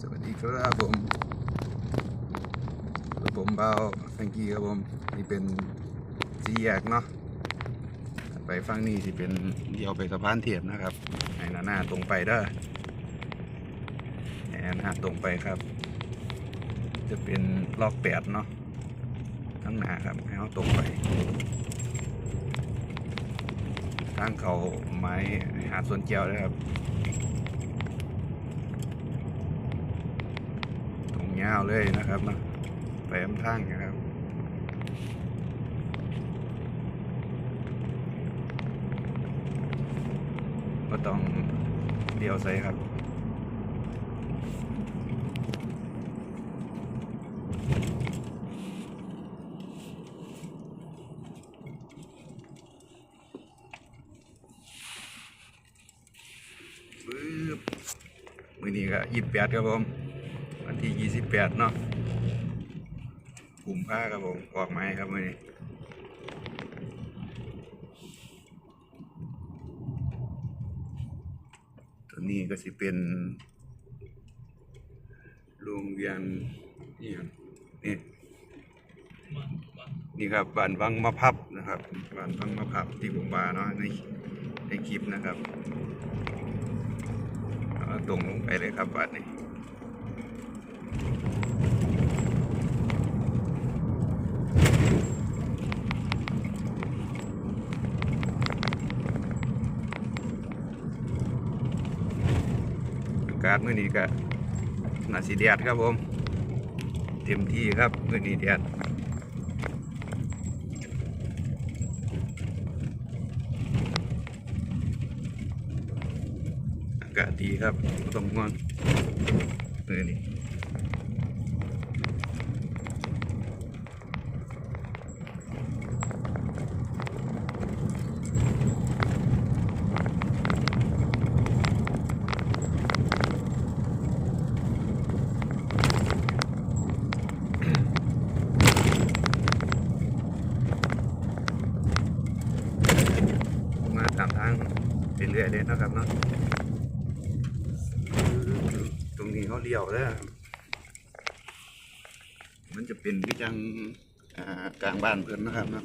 สวัสดีครับผมผมเบาฟังกี้ครับผมนี่เป็นสี่แยกเนาะไปฟังนี่ที่เป็นเดียวไปสะพานเทียบนะครับให้หน้าหน้าตรงไปเด้อแอนหน้าตรงไปครับ จะเป็นล็อกแปดเนาะข้างหน้าครับให้เขาตรงไปทางเขาไม้หาดสวนแก้วนะครับ ตรงยาวเลยนะครับนะแปมทางนะครับก็ต้องเดียวใส่ครับปึ๊บมือนี้ก็ยี่สิบแปดครับผม ที่ยี่สิบแปดเนาะกลุ่มผ้าครับผม ออกไม้ครับมือนี้ตัวนี้ก็สิเป็นโรงเรียนนี่ครับนี่นี่ครับบ้านวังมะพับนะครับบ้านวังมะพับที่ผมว่าเนาะในในคลิปนะครับตรงลงไปเลยครับบัดนี้อากาศมื้อนี้ก็น่าสิแดดครับผม เต็มที่ครับมื้อนี้แดดอากาศดีครับต้องง่วงมื้อนี้มาตามทาง เรื่อยๆเลยนะครับเนาะตรงนี้เขาเลี้ยวแล้วมันจะเป็นที่จังกลางบ้านเพื่อนนะครับเนาะ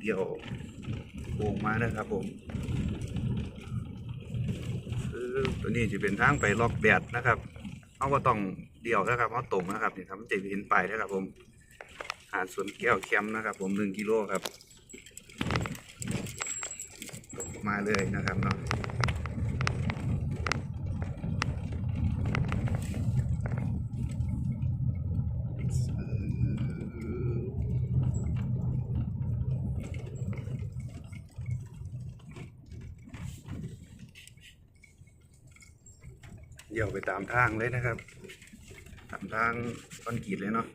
เดี๋ยวโค้งมานะครับผมตัวนี้จะเป็นทางไปล็อกแดดนะครับเขาก็ต้องเดี่ยวนะครับเขาตรงนะครับนี่ครับมันจะเห็นไปายนะครับผม หาดสวนแก้วแคมนะครับผมหนึ่งกิโลครับ มาเลยนะครับเนาะเดี่ยวไปตามทางเลยนะครับ ตามทางคอนกรีตเลยเนาะ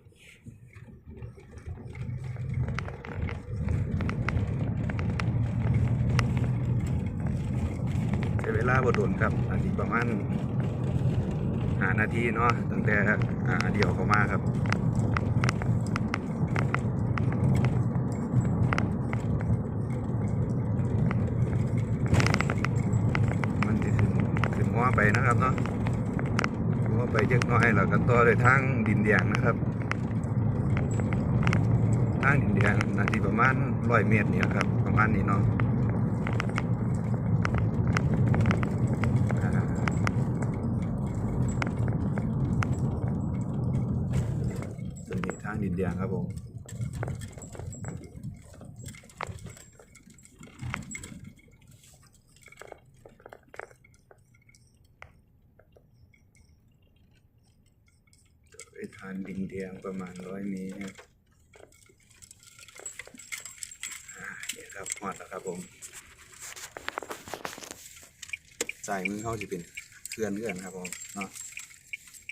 ใช้เว ลาบดนครับนาทีประมาณหานาทีเนาะตั้งแต่อ่าเดี่ยวเข้ามาครับมันจะขึ้นขึ้นหัวไปนะครับเนาะหัวไปเล็กน้อยแล้วก็ต่อด้วยทางดินแดงนะครับ ทางดินแดงนาทีประมาณร้อยเมตรเนี่ยครับ ประมาณนี้เนาะอ่าส่ วนนี้ทางดินแดงครับผมไปทานดินแดงประมาณร้อยเมตรเนี่ยครับหอดแล้วครับผมใส่มือเขาจะเป็นเคลื่อนเลื่อนครับผมเนาะ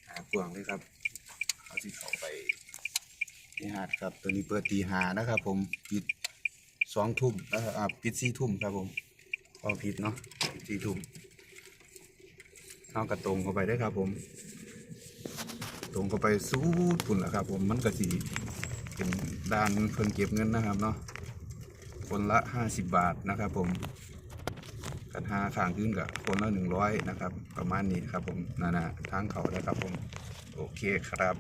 หากวางเลยครับเขาที่เขา ไปที่หาดครับตัวนี้เปิดตีหานะครับ ผมปิดสองทุ่มอ่าปิดสี่ทุ่มครับผมพอผิดเนาะสี่ทุ่มเอากระตรงเข้าไปได้ครับ ผม ตรงเข้าไปสู้ปุ่นแหละครับ ผมมันก็สีเป็นด้านเพิ่นเก็บเงินนะครับเนาะคนละห้าสิบบาทนะครับ ผมกันห้าข้างขึ้นกับคนละหนึ่งร้อยนะครับ ประมาณนี้ครับ ผมนั่นนะทางเขาแล้ครับ ผมโอเคครับ